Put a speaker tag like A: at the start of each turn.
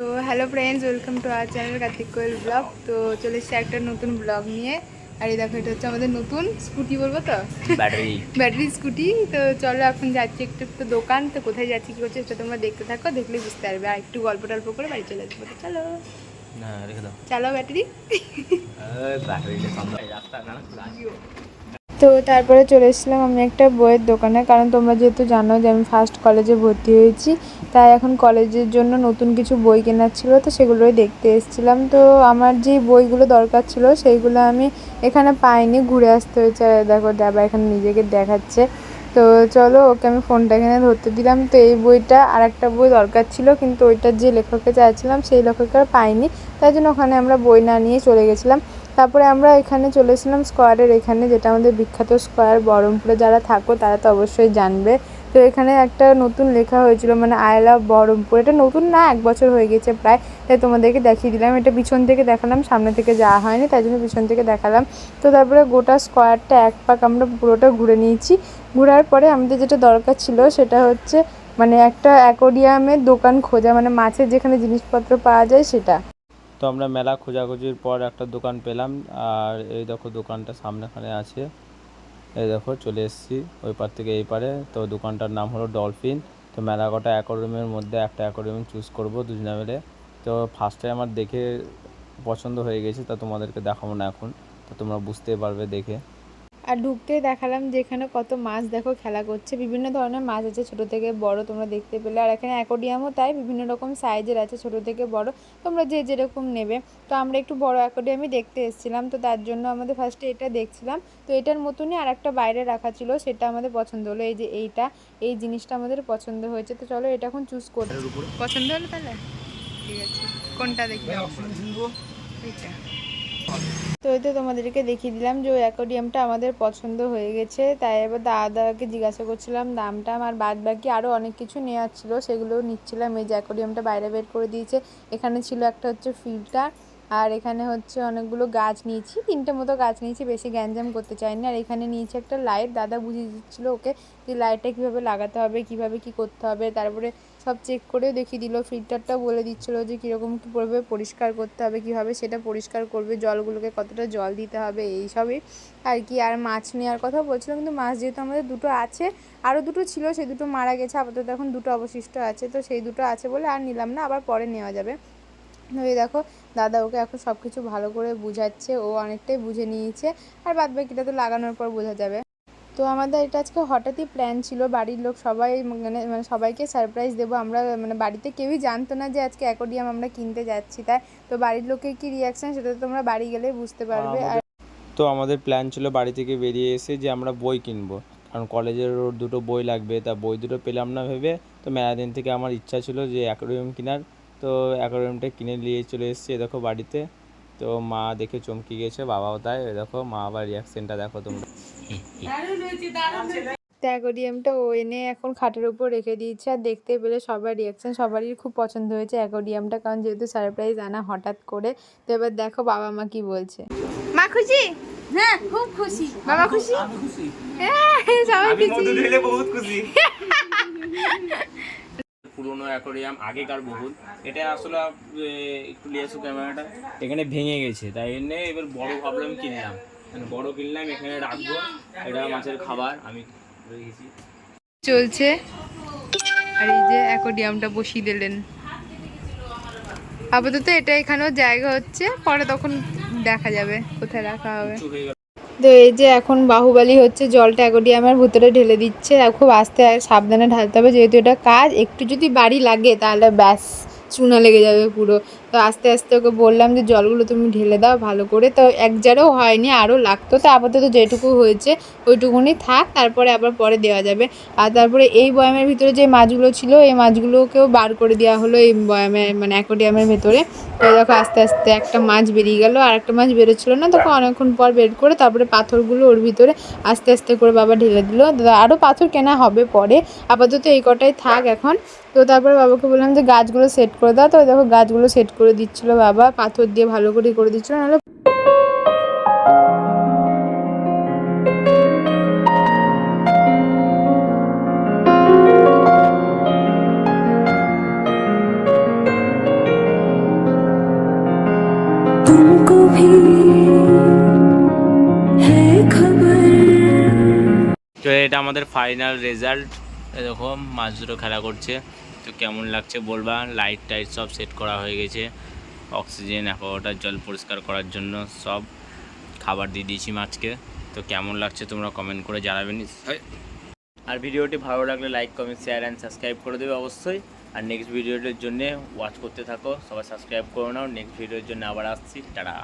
A: তো hello friends welcome to our channel Kartik Koyel blog তো চলে এসেছি একটা নতুন ব্লগ নিয়ে। আর এই দেখো এটা হচ্ছে আমাদের নতুন স্কুটি বলব তো?
B: ব্যাটারি
A: ব্যাটারি স্কুটি তো চলো এখন যাচ্ছি একটু একটু দোকান। তো কোথায় যাচ্ছি কী করছে সেটা তোমরা দেখতে থাকো দেখলেই বুঝতে পারবে। আর একটু গল্প টল্প করে বাড়ি চলে আসব। চলো।
B: না রেখে দাও।
A: চালো ব্যাটারি
B: ব্যাটারিটা রাস্তা না
A: তো তারপরে চলে এসেছিলাম আমি একটা বইয়ের দোকানে। কারণ তোমরা যেহেতু জানো যে আমি ফার্স্ট কলেজে ভর্তি হয়েছি, তাই এখন কলেজের জন্য নতুন কিছু বই কেনার ছিল, তো সেগুলোই দেখতে এসেছিলাম। তো আমার যে বইগুলো দরকার ছিল, সেইগুলো আমি এখানে পাইনি, ঘুরে আসতে হয়েছে। দেখো দাবা এখানে নিজেকে দেখাচ্ছে। তো চলো, ওকে আমি ফোনটা এখানে ধরতে দিলাম। তো এই বইটা আর একটা বই দরকার ছিল, কিন্তু ওইটার যে লেখককে চাইছিলাম, সেই লেখককে আর পাইনি। তাই জন্য ওখানে আমরা বই না নিয়ে চলে গেছিলাম। তারপরে আমরা এখানে চলেছিলাম স্কোয়ারের এখানে, যেটা আমাদের বিখ্যাত স্কোয়ার বহরমপুরে যারা থাকো, তারা তো অবশ্যই জানবে। তো এখানে একটা নতুন লেখা হয়েছিল মানে আই লাভ বহরমপুর। এটা নতুন না, এক বছর হয়ে গেছে প্রায়। তাই তোমাদেরকে দেখিয়ে দিলাম। এটা পিছন থেকে দেখালাম, সামনে থেকে যাওয়া হয়নি, তাই জন্য পিছন থেকে দেখালাম। তো তারপরে গোটা স্কোয়ারটা এক পাক আমরা পুরোটা ঘুরে নিয়েছি। ঘোরার পরে আমাদের যেটা দরকার ছিল, সেটা হচ্ছে মানে একটা অ্যাকোরিয়ামের দোকান খোঁজা মানে মাছের যেখানে জিনিসপত্র পাওয়া যায় সেটা।
B: তো আমরা মেলা খোঁজাখুঁজির পর একটা দোকান পেলাম, আর এই দেখো দোকানটা সামনেখানে আছে। এই দেখো চলে এসেছি ওই পার থেকে এই পারে। তো দোকানটার নাম হলো ডলফিন। তো মেলা কটা অ্যাকোরিয়ামের মধ্যে একটা অ্যাকোরিয়াম চুজ করব দুজনে মিলে। তো ফার্স্টে আমার দেখে পছন্দ হয়ে গেছে, তা তোমাদেরকে দেখাবো না এখন। তো তোমরা বুঝতে পারবে দেখে।
A: আর ঢুকতেই দেখালাম যে এখানে কত মাছ দেখো খেলা করছে। বিভিন্ন ধরনের মাছ আছে ছোট থেকে বড় তোমরা দেখতে পেলে। আর এখানে অ্যাকোডিয়ামও তাই বিভিন্ন রকম সাইজের আছে ছোট থেকে বড় তোমরা যে যেরকম নেবে। তো আমরা একটু বড় অ্যাকোডিয়ামই দেখতে এসেছিলাম তো তার জন্য আমাদের ফার্স্টে এটা দেখছিলাম। তো এটার মতনই আর একটা বাইরে রাখা ছিল সেটা আমাদের পছন্দ হলো। এই যে এইটা এই জিনিসটা আমাদের পছন্দ হয়েছে। তো চলো এটা এখন চুজ করি। পছন্দ হলো তাহলে? ঠিক আছে। কোনটা দেখি এইটা। তো এই তো তোমাদেরকে দেখিয়ে দিলাম যে ওই অ্যাকোডিয়ামটা আমাদের পছন্দ হয়ে গেছে। তাই এবার দাদা দাদাকে জিজ্ঞাসা করছিলাম, দাম টাম আর বাদ বাকি আরও অনেক কিছু নেওয়ার ছিল, সেগুলোও নিচ্ছিলাম। এই যে অ্যাকোডিয়ামটা বাইরে বের করে দিয়েছে, এখানে ছিল একটা হচ্ছে ফিল্টার। আর এখানে হচ্ছে অনেকগুলো গাছ নিয়েছি, তিনটে মতো গাছ নিয়েছি, বেশি গ্যাঞ্জাম করতে চাইনি। আর এখানে নিয়েছি একটা লাইট দাদা বুঝিয়ে দিচ্ছিল ওকে যে লাইটটা কীভাবে লাগাতে হবে, কীভাবে কী করতে হবে। তারপরে সব চেক করেও দেখিয়ে দিল ফিল্টারটাও বলে দিচ্ছিল যে কীরকম কী করবে পরিষ্কার করতে হবে, কীভাবে সেটা পরিষ্কার করবে, জলগুলোকে কতটা জল দিতে হবে, এইসবই। আর কি, আর মাছ নেওয়ার কথা বলছিলো কিন্তু মাছ যেহেতু আমাদের দুটো আছে, আরও দুটো ছিল, সেই দুটো মারা গেছে, আপাতত এখন দুটো অবশিষ্ট আছে, তো সেই দুটো আছে বলে আর নিলাম না, আবার পরে নেওয়া যাবে। এই দেখো দাদা ওকে এখন সব কিছু ভালো করে বুঝাচ্ছে ও অনেকটাই বুঝে নিয়েছে আর বাদ বাকিটা তো লাগানোর পর বোঝা যাবে। তো আমাদের এটা আজকে হঠাৎই প্ল্যান ছিল বাড়ির লোক সবাই মানে মানে সবাইকে সারপ্রাইজ দেবো আমরা মানে বাড়িতে কেউই জানতো না যে আজকে অ্যাকোডিয়াম আমরা কিনতে যাচ্ছি তাই তো বাড়ির লোকের কী রিয়াকশান সেটা তো তোমরা বাড়ি গেলেই বুঝতে পারবে আর
B: তো আমাদের প্ল্যান ছিল বাড়ি থেকে বেরিয়ে এসে যে আমরা বই কিনবো কারণ কলেজের ওর দুটো বই লাগবে তা বই দুটো পেলাম না ভেবে তো মেলা দিন থেকে আমার ইচ্ছা ছিল যে অ্যাকোরিয়াম কেনার তো অ্যাকোরিয়ামটা কিনে নিয়ে চলে এসেছি এ দেখো বাড়িতে। তো মা দেখে চমকে গেছে বাবাও তাই। দেখো মা আবার রিয়াকশনটা দেখো তোমরা।
A: তো অ্যাকোডিয়ামটা ও এনে এখন খাটের উপর রেখে দিয়েছে আর দেখতে পেলে সবার রিয়াকশান সবারই খুব পছন্দ হয়েছে অ্যাকোডিয়ামটা কারণ যেহেতু সারপ্রাইজ আনা হঠাৎ করে তো এবার দেখো বাবা মা কি বলছে। মা খুশি?
C: হ্যাঁ খুব খুশি।
A: বাবা খুশি? হ্যাঁ, সবাই খুশি।
B: বহুত খুশি। পুরোনো অ্যাকোরিয়াম আগেকার বহুল। এটা আসলে একটু এসো ক্যামেরাটা এখানে ভেঙে গেছে। তাই জন্য এবার বড় ভাবলাম কিনলাম। মানে বড় কিনলাম এখানে রাখব। এটা মাছের খাবার আমি রেখেছি।
A: চলছে। আর এই যে অ্যাকোডিয়ামটা বসিয়ে দিলেন। আপাতত এটা এখানেও জায়গা হচ্ছে পরে তখন দেখা যাবে কোথায় রাখা হবে। তো এই যে এখন বাহুবালি হচ্ছে, জলটা অ্যাকোডিয়ামের ভুতরে ঢেলে দিচ্ছে। আর খুব আস্তে সাবধানে ঢালতে হবে, যেহেতু এটা কাজ। একটু যদি বাড়ি লাগে তাহলে ব্যাস। চুনা লেগে যাবে পুরো। তো আস্তে আস্তে ওকে বললাম যে, জলগুলো তুমি ঢেলে দাও ভালো করে। তো এক জারেও হয়নি, আরও লাগতো। তো আপাতত যেটুকু হয়েছে ওইটুকুনি থাক, তারপরে আবার পরে দেওয়া যাবে। আর তারপরে এই বয়ামের ভিতরে যে মাছগুলো ছিল, এই মাছগুলোকেও বার করে দেওয়া হলো এই বয়ামে মানে অ্যাকোডিয়ামের ভেতরে। তো দেখো আস্তে আস্তে একটা মাছ বেরিয়ে গেল, আর একটা মাছ বেরোচ্ছিলো না তখন অনেকক্ষণ পর বের করে তারপরে পাথরগুলো ওর ভিতরে আস্তে আস্তে করে বাবা ঢেলে দিল। আরও পাথর কেনা হবে পরে। আপাতত এই কটাই থাক এখন। তো তারপরে বাবাকে বললাম যে, গাছগুলো সেট করে দাও। তবে দেখো গাছগুলো সেট করে দিচ্ছিল বাবা। পাথর দিয়ে ভালো করে করে দিচ্ছিল নাহলে
B: তো এটা আমাদের ফাইনাল রেজাল্ট এরকম মাছ দুটো খেলা করছে। তো কেমন লাগছে বলবা? লাইট টাইট সব সেট করা হয়ে গেছে। অক্সিজেন অ্যাকোয়াটার জল পরিষ্কার করার জন্য সব খাবার দিয়ে দিয়েছি মাছকে। তো কেমন লাগছে তোমরা কমেন্ট করে জানাবে নিশ্চয়ই আর ভিডিওটি ভালো লাগলে like comment share and subscribe করে দেবে অবশ্যই। আর নেক্সট ভিডিওটির জন্য ওয়াচ করতে থাকো। সবাই সাবস্ক্রাইব করে নাও। নেক্সট ভিডিওর জন্য আবার আসছি। টাটা।